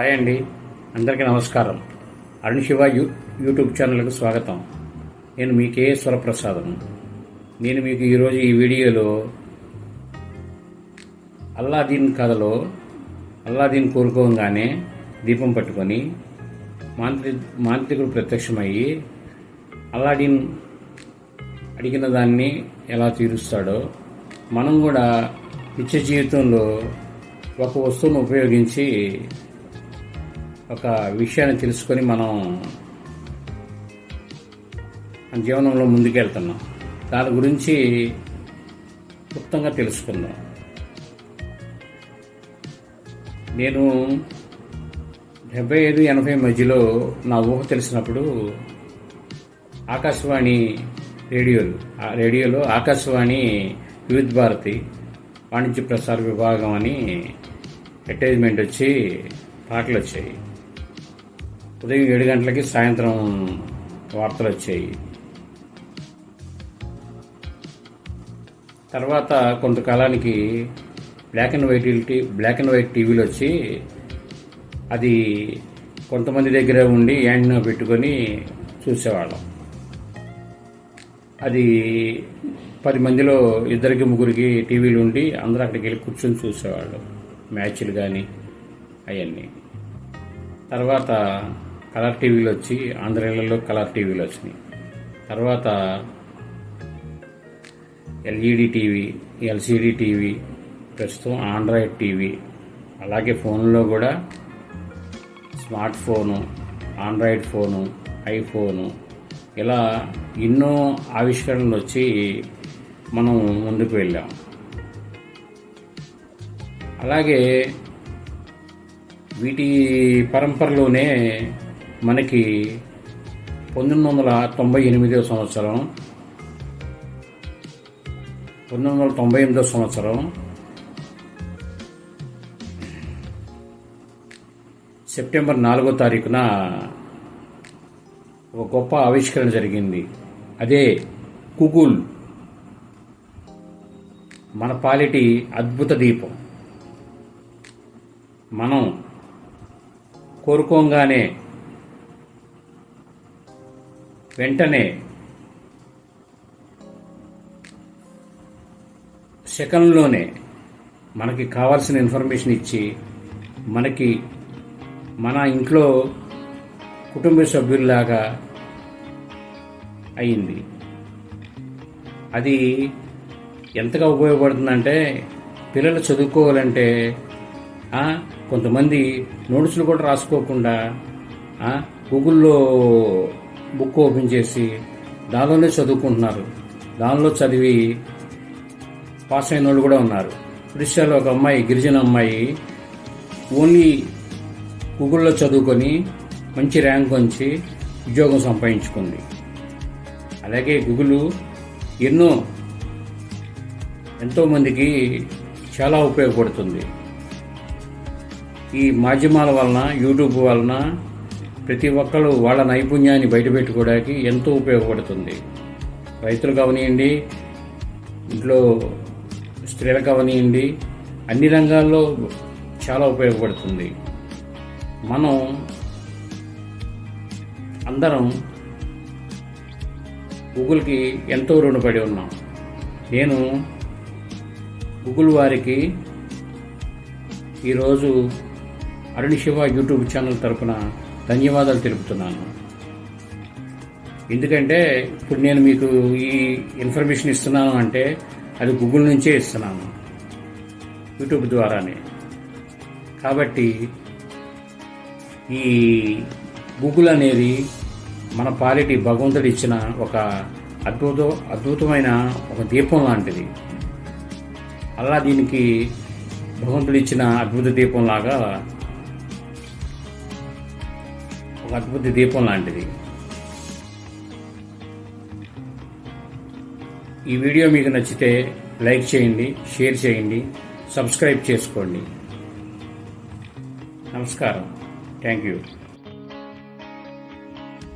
Hi అండి. అందరికీ నమస్కారం. అరుణ్ శివ యూ యూట్యూబ్ ఛానల్కి స్వాగతం. నేను మీ కే. ప్రసాదం నేను మీకు ఈరోజు ఈ వీడియోలో అల్లాదీన్ కథలో అల్లాదీన్ కోరుకోగానే దీపం పట్టుకొని మాంత్రి మాంత్రికుడు ప్రత్యక్షమయ్యి అల్లాదీన్ అడిగిన దాన్ని ఎలా తీరుస్తాడో మనం కూడా నిత్య జీవితంలో ఒక వస్తువును ఉపయోగించి ఒక విషయాన్ని తెలుసుకొని మనం జీవనంలో ముందుకెళ్తున్నాం. దాని గురించి క్లుప్తంగా తెలుసుకుందాం. నేను డెబ్బై ఐదు ఎనభై మధ్యలో నా ఊహ తెలిసినప్పుడు ఆకాశవాణి రేడియోలు ఆ రేడియోలో ఆకాశవాణి వివిధ భారతి వాణిజ్య ప్రసార విభాగం అని అడ్వర్టైజ్మెంట్ వచ్చి పాటలు వచ్చాయి ఉదయం ఏడు గంటలకి సాయంత్రం వార్తలు వచ్చాయి. తర్వాత కొంతకాలానికి black and white T black and white టీవీలు వచ్చి అది కొంతమంది దగ్గర ఉండి యాంటీనా పెట్టుకొని చూసేవాళ్ళం. అది పది మందిలో ఇద్దరికి ముగ్గురికి టీవీలు ఉండి అందరూ అక్కడికి వెళ్ళి కూర్చొని చూసేవాళ్ళు. మ్యాచ్లు కానీ అవన్నీ. తర్వాత కలర్ టీవీలు వచ్చి ఆంధ్రాలలో కలర్ టీవీలు వచ్చినాయి. తర్వాత ఎల్ఈడి టీవీ ఎల్సిడి టీవీ ప్రస్తుతం ఆండ్రాయిడ్ టీవీ అలాగే ఫోన్లో కూడా smart phone Android phone iPhone ఇలా ఎన్నో ఆవిష్కరణలు వచ్చి మనం ముందుకు వెళ్ళాం. అలాగే వీటి పరంపరలోనే మనకి పంతొమ్మిది వందల తొంభై ఎనిమిదో సంవత్సరం పంతొమ్మిది వందల తొంభై ఎనిమిదో సంవత్సరం సెప్టెంబర్ నాలుగో తారీఖున ఒక గొప్ప ఆవిష్కరణ జరిగింది. అదే గూగుల్ మన పాలిటి అద్భుత దీపం. మనం కోరుకోగానే వెంటనే సెకండ్లోనే మనకి కావాల్సిన ఇన్ఫర్మేషన్ ఇచ్చి మనకి మన ఇంట్లో కుటుంబ సభ్యుల్లాగా అయింది అది ఎంతగా ఉపయోగపడుతుందంటే పిల్లలు చదువుకోవాలంటే కొంతమంది నోట్స్లు కూడా రాసుకోకుండా గూగుల్లో బుక్ ఓపెన్ చేసి దానిలోనే చదువుకుంటున్నారు. దానిలో చదివి పాస్ అయిన వాళ్ళు కూడా ఉన్నారు. ఒడిశాలో ఒక అమ్మాయి గిరిజన అమ్మాయి ఓన్లీ గూగుల్లో చదువుకొని మంచి ర్యాంక్ వచ్చి ఉద్యోగం సంపాదించుకుంది. అలాగే గూగుల్ ఎన్నో ఎంతోమందికి చాలా ఉపయోగపడుతుంది. ఈ మాధ్యమాల వలన యూట్యూబ్ వలన ప్రతి ఒక్కరు వాళ్ళ నైపుణ్యాన్ని బయటపెట్టుకోవడానికి ఎంతో ఉపయోగపడుతుంది. రైతులు కావనియండి ఇంట్లో స్త్రీలు కావనియండి అన్ని రంగాల్లో చాలా ఉపయోగపడుతుంది. మనం అందరం గూగుల్కి ఎంతో రుణపడి ఉన్నాం. నేను గూగుల్ వారికి ఈరోజు అరుణ్ శివ యూట్యూబ్ ఛానల్ తరపున ధన్యవాదాలు తెలుపుతున్నాను. ఎందుకంటే ఇప్పుడు నేను మీకు ఈ ఇన్ఫర్మేషన్ ఇస్తున్నాను అంటే అది గూగుల్ నుంచే ఇస్తున్నాను. యూట్యూబ్ ద్వారానే. కాబట్టి ఈ గూగుల్ అనేది మన పాలిటి భగవంతుడు ఇచ్చిన ఒక అద్భుత అద్భుతమైన ఒక దీపం లాంటిది. అలా దీనికి భగవంతుడు ఇచ్చిన అద్భుత దీపం లాగా ఒక అద్భుత దీపం లాంటిది. ఈ వీడియో మీకు నచ్చితే లైక్ చేయండి షేర్ చేయండి సబ్స్క్రైబ్ చేసుకోండి. నమస్కారం. Thank you.